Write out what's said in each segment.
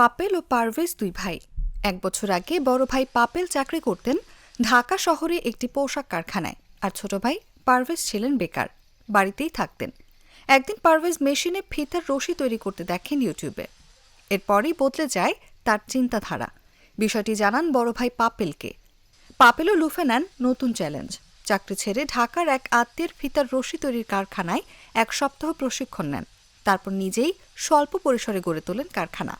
পাপেল ও পারভেজ দুই ভাই। এক বছর আগে বড় ভাই পাপেল চাকরি করতেন ঢাকা শহরে একটি পোশাক কারখানায় আর ছোট ভাই পারভেজ ছিলেন বেকার, বাড়িতেই থাকতেন। একদিন পারভেজ মেশিনে ফিতার রশি তৈরি করতে দেখেন ইউটিউবে। এরপরই বদলে যায় তার চিন্তাধারা। বিষয়টি জানান বড় ভাই পাপেলকে। পাপেলও লুফে নেন নতুন চ্যালেঞ্জ। চাকরি ছেড়ে ঢাকার এক আত্মীয়ের ফিতার রশি তৈরির কারখানায় এক সপ্তাহ প্রশিক্ষণ নেন। তারপর নিজেই স্বল্প পরিসরে গড়ে তোলেন কারখানা।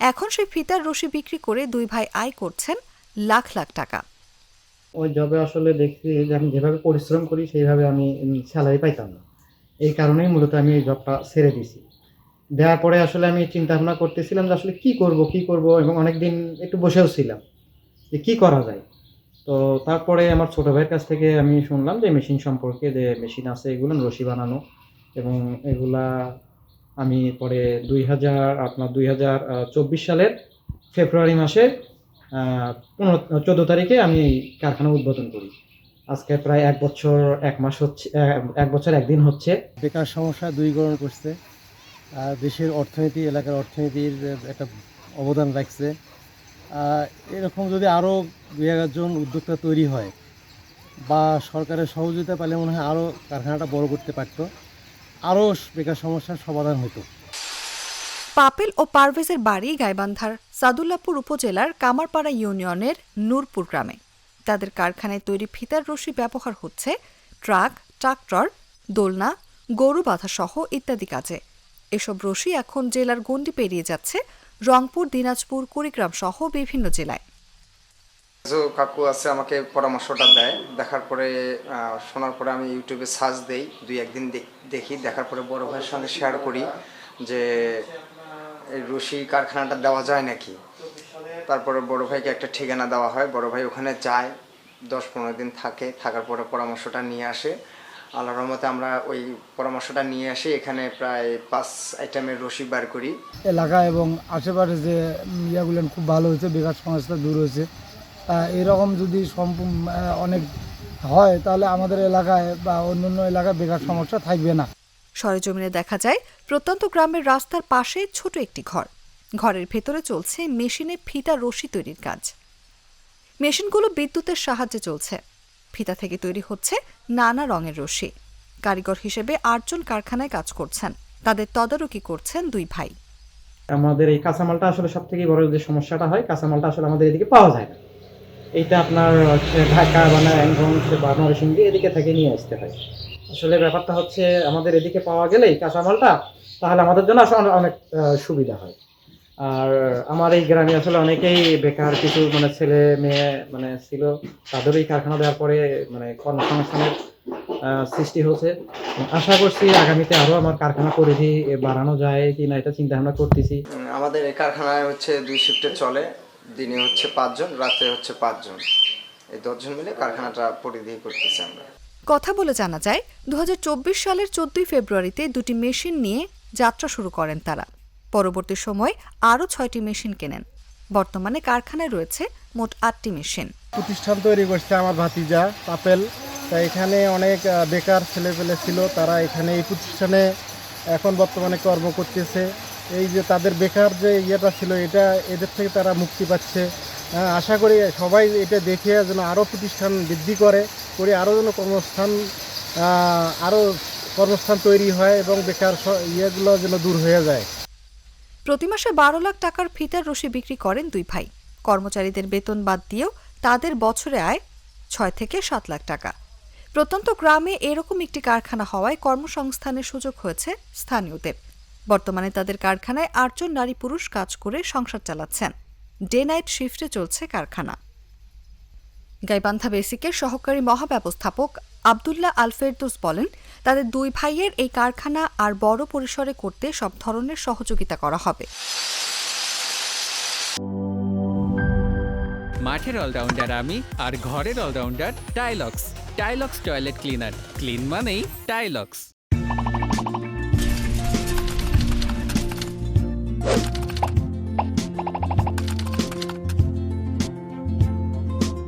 এখন সেই ফিতার রশি বিক্রি করে দুই ভাই আয় করছেন লাখ লাখ টাকা। ওই জবে আসলে দেখছি যে আমি যেভাবে পরিশ্রম করি, সেইভাবে আমি স্যালারি পাইতাম না। এই কারণেই মূলত আমি এই জবটা ছেড়ে দিছি। দেওয়ার পরে আসলে আমি চিন্তা ভাবনা করতেছিলাম যে আসলে কি করব কি করব এবং অনেকদিন একটু বসেও ছিলাম যে কি করা যায়। তো তারপরে আমার ছোট ভাইয়ের কাছ থেকে আমি শুনলাম যে মেশিন সম্পর্কে যে মেশিন আছে, এগুলো রশি বানানো এবং এগুলা আমি পরে দুই হাজার আপনার দুই হাজার চব্বিশ সালের ফেব্রুয়ারি মাসে পনেরো, চোদ্দ তারিখে আমি কারখানা উদ্বোধন করি। আজকে প্রায় এক বছর, এক মাস হচ্ছে এক- বছর একদিন হচ্ছে। বেকার সমস্যা দূরীকরণ করছে। আর দেশের অর্থনীতি, এলাকার অর্থনীতির একটা অবদান রাখছে। এরকম যদি আরও দুই হাজার জন উদ্যোক্তা তৈরি হয়, বা সরকারের সহযোগিতা পেলে মনে হয় আরও কারখানাটা বড় করতে পারতো। আরও বেকার সমস্যার সমাধান হতো পাপেল ও পারভেজের বাড়ি গাইবান্ধার সাদুল্লাপুর উপজেলার কামারপাড়া ইউনিয়নের নূরপুর গ্রামে। তাদের কারখানায় তৈরি ফিতার রশি ব্যবহার হচ্ছে, ট্রাক, ট্রাক্টর, দোলনা, গরু বাঁধা সহ ইত্যাদি কাজে। এসব রশি এখন জেলার গণ্ডি পেরিয়ে যাচ্ছে রংপুর, দিনাজপুর, কুড়িগ্রাম সহ বিভিন্ন জেলায়। কাকু আছে আমাকে পরামর্শটা দেয়। দেখার পরে শোনার পরে আমি ইউটিউবে সার্চ দেই, দুই একদিন দেখ- দেখি। দেখার পরে বড় ভাইয়ের সঙ্গে শেয়ার করি যে রশি কারখানাটা দেওয়া যায় নাকি? তারপরে বড় ভাইকে একটা ঠিকানা দেওয়া হয়। বড় ভাই ওখানে যায়, দশ পনেরো দিন থাকে। থাকার পরে পরামর্শটা নিয়ে আসে। আল্লাহ রহমতে আমরা ওই পরামর্শটা নিয়ে আসি। এখানে প্রায় পাঁচ আইটেমের রশি বার করি। এলাকা এবং আশেপাশে যে ইয়াগুলো খুব ভালো হয়েছে বেকার সমস্যা দূর হয়েছে। এরকম যদি অনেক হয় তাহলে আমাদের এলাকায় বা অন্যান্য এলাকায় বেকার সমস্যা থাকবে না। সরেজমিনে দেখা যায় প্রত্যন্ত গ্রামের রাস্তার পাশে ছোট একটি ঘর। ঘরের ভেতরে চলছে মেশিনে ফিতা রশি তৈরির কাজ। মেশিনগুলো বিদ্যুতের সাহায্যে চলছে। ফিতা থেকে তৈরি হচ্ছে নানা রঙের রশি। কারিগর হিসেবে আটজন কারখানায় কাজ করছেন। তাদের তদারকি করছেন দুই ভাই। আমাদের এই কাঁচামালটা আসলে সব থেকে বড় যে সমস্যাটা হয় কাঁচামালটা আসলে আমাদের এদিকে পাওয়া যায় না। এইটা আপনার হচ্ছে ঢাকা বা নারায়ণগঞ্জ বা নরসিংদী এদিকে থেকে নিয়ে আসতে হয়। আসলে ব্যাপারটা হচ্ছে আমাদের এদিকে পাওয়া গেলেই কাঁচামালটা, তাহলে আমাদের জন্য আসলে অনেক- অনেক সুবিধা হয়। আর আমার এই গ্রামে আসলে অনেকেই বেকার, কিছু মানে ছেলে মেয়ে মানে ছিল তাদের এই কারখানা দেওয়ার পরে মানে কর্মসংস্থানের সৃষ্টি হচ্ছে। আশা করছি আগামীতে আরও আমার কারখানা পরিধি বাড়ানো যায় কি না এটা চিন্তা ভাবনা করতেছি। আমাদের এই কারখানায় হচ্ছে দুই শিফটে চলে। দিনে হচ্ছে পাঁচজন রাতে হচ্ছে পাঁচজন। এই দশজন মিলে কারখানাটা পরিধি করতেছি আমরা। কথা বলে জানা যায় দু হাজার চব্বিশ সালের চোদ্দই ফেব্রুয়ারিতে দুটি মেশিন নিয়ে যাত্রা শুরু করেন তারা। পরবর্তী সময় আরও ছয়টি মেশিন কেনেন। বর্তমানে কারখানায় রয়েছে মোট আটটি মেশিন। প্রতিষ্ঠান তৈরি করছে আমার ভাতিজা পাপেল তা এখানে অনেক বেকার ছেলেপেলে ছিল তারা এখানে এই প্রতিষ্ঠানে এখন বর্তমানে কর্ম করতেছে। এই যে তাদের বেকার যে ইয়েটা ছিল, এটা এদের থেকে তারা মুক্তি পাচ্ছে। আশা করি সবাই এটা দেখে যেন আরও প্রতিষ্ঠান বৃদ্ধি করে করে আরও যেন কর্মস্থান আরও কর্মস্থান তৈরি হয় এবং বেকার ইয়েগুলো যেন দূর হয়ে যায়। প্রতি মাসে বারো লাখ টাকার ফিতার রশি বিক্রি করেন দুই ভাই। কর্মচারীদের বেতন বাদ দিয়েও তাদের বছরে আয় ছয় থেকে সাত লাখ টাকা। প্রত্যন্ত গ্রামে এরকম একটি কারখানা হওয়ায় কর্মসংস্থানের সুযোগ হয়েছে স্থানীয়দের। বর্তমানে তাদের কারখানায় আটজন নারী পুরুষ কাজ করে সংসার চালাচ্ছেন। ডে নাইট শিফটে চলছে কারখানা। গাইবান্ধা বেসিকের সহকারী মহাব্যবস্থাপক আবদুল্লাহ আলফেরদোস বলেন, তাদের দুই ভাইয়ের এই কারখানা আর বড় পরিসরে করতে সব ধরনের সহযোগিতা করা হবে। মাঠের অলরাউন্ডার আমি আর ঘরের allrounder Tylox. Tylox toilet cleaner. Clean মানেই টাইলক্স। Bye.